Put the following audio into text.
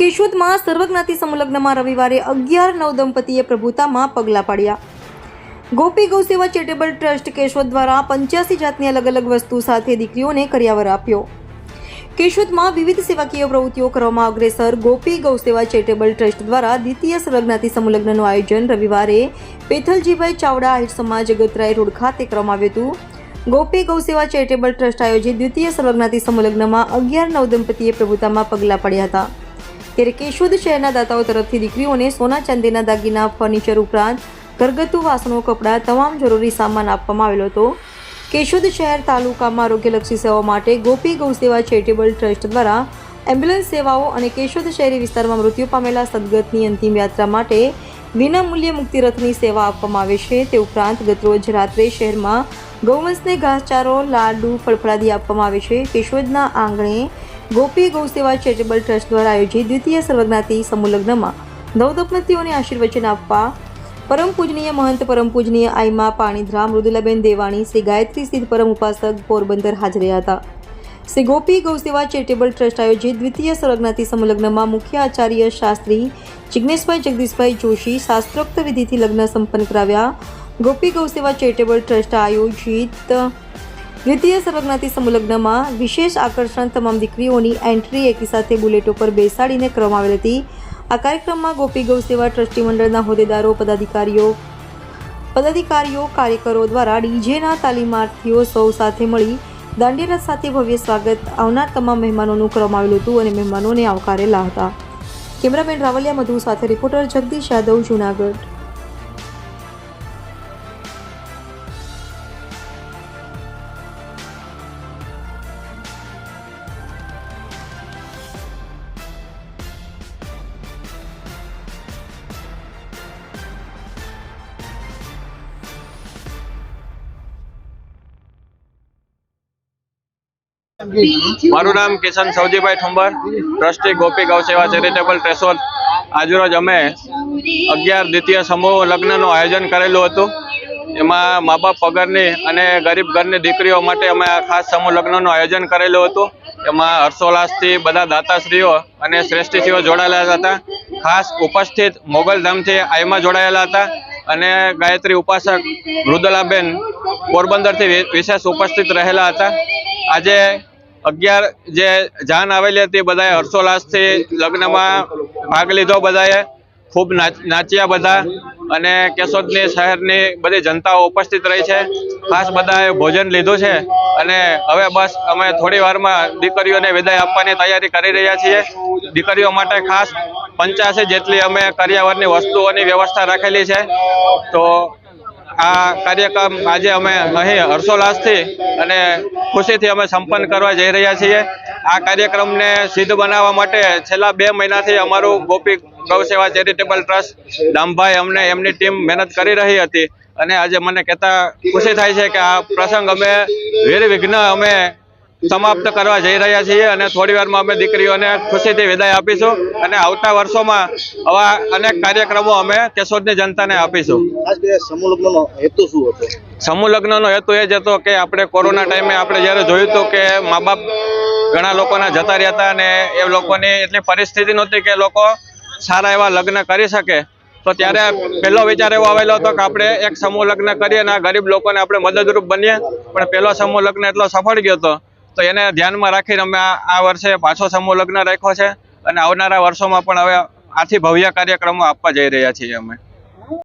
કેશોદમાં સર્વજ્ઞાતિ સંલગ્નમાં રવિવારે અગિયાર નવ દંપતીએ પ્રભુતામાં પગલાં પાડ્યા. ગોપી ગૌસેવા ચેરિટેબલ ટ્રસ્ટ કેશોદ દ્વારા પંચ્યાસી જાતની અલગ અલગ વસ્તુ સાથે દીકરીઓને કર્યાવર આપ્યો. કેશોદમાં વિવિધ સેવાકીય પ્રવૃત્તિઓ કરવામાં અગ્રેસર ગોપી ગૌસેવા ચેરિટેબલ ટ્રસ્ટ દ્વારા દ્વિતીય સર્વજ્ઞાતિ સંલગ્નનું આયોજન રવિવારે પેથલજીભાઈ ચાવડા આહિર સમાજ જગતરાય રોડ ખાતે કરવામાં આવ્યું હતું. ગોપી ગૌસેવા ચેરિટેબલ ટ્રસ્ટ આયોજિત દ્વિતીય સર્વજ્ઞાતિ સંલગ્નમાં અગિયાર નવ દંપતીએ પ્રભુતામાં પગલાં પડ્યા હતા. ત્યારે કેશોદ શહેરના દાતાઓ તરફથી દીકરીઓને સોના ચાંદીના દાગીના, ફર્નિચર ઉપરાંત ઘરગથ્થુ વાસણો, કપડાં, તમામ જરૂરી સામાન આપવામાં આવેલો હતો. કેશોદ શહેર તાલુકામાં આરોગ્યલક્ષી સેવાઓ માટે ગોપી ગૌસેવા ચેરિટેબલ ટ્રસ્ટ દ્વારા એમ્બ્યુલન્સ સેવાઓ અને કેશોદ શહેરી વિસ્તારમાં મૃત્યુ પામેલા સદગતની અંતિમ યાત્રા માટે વિનામૂલ્યે મુક્તિરથની સેવા આપવામાં આવે છે. તે ઉપરાંત ગતરોજ રાત્રે શહેરમાં ગૌવંશને ઘાસચારો, લાડુ, ફળફળાદી આપવામાં આવે છે. કેશોદના આંગણે ગોપી ગૌસેવા ચેરિટેબલ ટ્રસ્ટ દ્વારા આયોજિત દ્વિતીય સર્વજ્ઞાતિ સમૂહલગ્નમાં નવદંપતિઓને આશીર્વચન આપવા પરમ પૂજનીય મહંત, પરમ પૂજનીય આઈમા, પાણીધરા, મૃદુલાબેન દેવાણી, શ્રી ગાયત્રી સિદ્ધ પરમ ઉપાસક પોરબંદર હાજર હતા. શ્રી ગોપી ગૌસેવા ચેરિટેબલ ટ્રસ્ટ આયોજિત દ્વિતીય સર્વજ્ઞાતિ સમૂહલગ્નમાં મુખ્ય આચાર્ય શાસ્ત્રી જિજ્ઞેશભાઈ જગદીશભાઈ જોશી શાસ્ત્રોક્ત વિધિથી લગ્ન સંપન્ન કરાવ્યા. ગોપી ગૌસેવા ચેરિટેબલ ટ્રસ્ટ આયોજિત દ્વિતીય સર્વજ્ઞાતિ સંલગ્નમાં વિશેષ આકર્ષણ તમામ દીકરીઓની એન્ટ્રી એકી સાથે બુલેટો પર બેસાડીને કરવામાં આવેલ હતી. આ કાર્યક્રમમાં ગોપી ગૌ સેવા ટ્રસ્ટી મંડળના હોદ્દેદારો, પદાધિકારીઓ પદાધિકારીઓ, કાર્યકરો દ્વારા ડીજેના તાલીમાર્થીઓ સૌ સાથે મળી દાંડિયારાસ સાથે ભવ્ય સ્વાગત આવનાર તમામ મહેમાનોનું કરવામાં આવેલું હતું અને મહેમાનોને આવકારેલા હતા. કેમેરામેન રાવલિયા મધુ સાથે રિપોર્ટર જગદીશ યાદવ, જુનાગઢ. મારું નામ કિશન સૌજીભાઈ ઠુંબર, ટ્રસ્ટી ગોપી ગૌ સેવા ચેરિટેબલ ટ્રેસોલ. આજરોજ અમે અગિયાર દ્વિતીય સમૂહ લગ્નનું આયોજન કરેલું હતું. એમાં મા બાપ પગારની અને ગરીબ ઘરની દીકરીઓ માટે અમે આ ખાસ સમૂહ લગ્નનું આયોજન કરેલું હતું. એમાં હર્ષોલ્લાસથી બધા દાતાશ્રીઓ અને શ્રેષ્ઠીશ્રીઓ જોડાયેલા હતા. ખાસ ઉપસ્થિત મોગલધામથી આઈમાં જોડાયેલા હતા અને ગાયત્રી ઉપાસક મૃદલાબેન પોરબંદરથી વિશેષ ઉપસ્થિત રહેલા હતા. આજે અગિયાર જે જાન આવેલી હતી, બધાએ હર્ષોલ્લાસથી લગ્નમાં ભાગ લીધો બધાએ. ખૂબ નાચ, નાચ્યા બધા અને કેશોદની શહેરની બધી જનતાઓ ઉપસ્થિત રહી છે. ખાસ બધાએ ભોજન લીધું છે અને હવે બસ અમે થોડી વારમાં દીકરીઓને વિદાય આપવાની તૈયારી કરી રહ્યા છીએ. દીકરીઓ માટે ખાસ પંચાસી જેટલી અમે કર્યાવરની વસ્તુઓની વ્યવસ્થા રાખેલી છે. તો આ કાર્યક્રમ આજે અમે અહીં હર્ષોલ્લાસથી અને ખુશીથી અમે સંપન્ન કરવા જઈ રહ્યા છીએ. આ કાર્યક્રમને સિદ્ધ બનાવવા માટે છેલ્લા બે મહિનાથી અમારું ગોપી ગૌસેવા ચેરિટેબલ ટ્રસ્ટ દામભાઈ અમને એમની ટીમ મહેનત કરી રહી હતી અને આજે મને કહેતા ખુશી થાય છે કે આ પ્રસંગ અમે નિર્વિઘ્ન અમે સમાપ્ત કરવા જઈ રહ્યા છીએ અને થોડી વારમાં અમે દીકરીઓને ખુશીથી વિદાય આપીશું અને આવતા વર્ષોમાં આવા અનેક કાર્યક્રમો અમે કેશોદની જનતાને આપીશું. હેતુ શું હતો? સમૂહ લગ્નનો હેતુ એ જ હતો કે આપણે કોરોના ટાઈમે આપણે જ્યારે જોયું હતું કે મા બાપ ઘણા લોકોના જતા રહ્યા હતા અને એ લોકોની એટલી પરિસ્થિતિ નહોતી કે લોકો સારા એવા લગ્ન કરી શકે તો ત્યારે પહેલો વિચાર એવો આવેલો હતો કે આપણે એક સમૂહ લગ્ન કરીએ અને આ ગરીબ લોકોને આપણે મદદરૂપ બનીએ. પણ પહેલો સમૂહ લગ્ન એટલો સફળ ગયો હતો તો એને ધ્યાનમાં રાખીને અમે આ વર્ષે પાછો સમૂહ લગ્ન રાખ્યો છે અને આવનારા વર્ષોમાં પણ હવે આથી ભવ્ય કાર્યક્રમો આપવા જઈ રહ્યા છીએ અમે.